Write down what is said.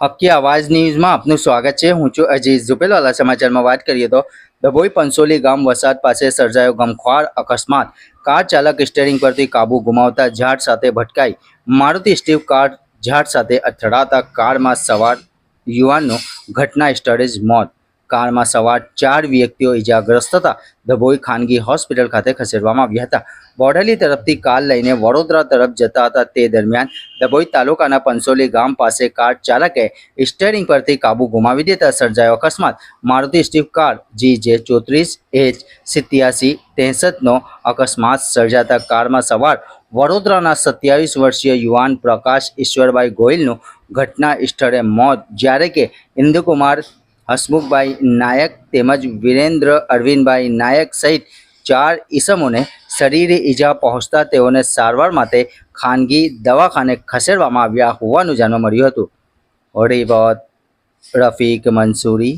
હક્કી અવાજ ન્યૂઝમાં આપનું સ્વાગત છે હું છું અજીત ઝુપેલવાલા સમાચારમાં વાત કરીએ તો ડભોઈ પંસોલી ગામ વસાદ પાસે સર્જાયો ગમખ્વાર અકસ્માત કાર ચાલક સ્ટેરિંગ પરથી કાબુ ગુમાવતા ઝાડ સાથે ભટકાઈ મારુતિ સ્ટીવ કાર ઝાડ સાથે અથડાતા કારમાં સવાર યુવાનનું ઘટના સ્થળે જ મોત કારમાં સવાર ચાર વ્યક્તિઓ ઇજાગ્રસ્ત થતા ડભોઈ ખાનગી હોસ્પિટલ ખાતે ખસેડવામાં આવ્યા હતા. બોડેલી તરફથી કાર લઈને વડોદરા તરફ જતા હતા. તે દરમિયાન ડભોઈ તાલુકાના પંસોલી ગામ પાસે કાર ચાલકે સ્ટેરિંગ પરથી કાબુ ગુમાવી દેતા સર્જાયો અકસ્માત. મારુતિ સ્ટીફ કાર જી જે ચોત્રીસ, એચ સિત્યાસી ત્રેસઠનો અકસ્માત સર્જાતા કારમાં સવાર વડોદરાના સત્યાવીસ વર્ષીય યુવાન પ્રકાશ ઈશ્વરભાઈ ગોયલનું ઘટના સ્થળે મોત. જ્યારે કે ઇન્દુકુમાર હસમુખભાઈ નાયક તેમજ વિરેન્દ્ર અરવિંદભાઈ નાયક સહિત ચાર ઈસમોને શરીરે ઈજા પહોંચતા તેઓને સારવાર માટે ખાનગી દવાખાને ખસેડવામાં આવ્યા હોવાનું જાણવા મળ્યું હતું. રિપોર્ટ રફીક મંસૂરી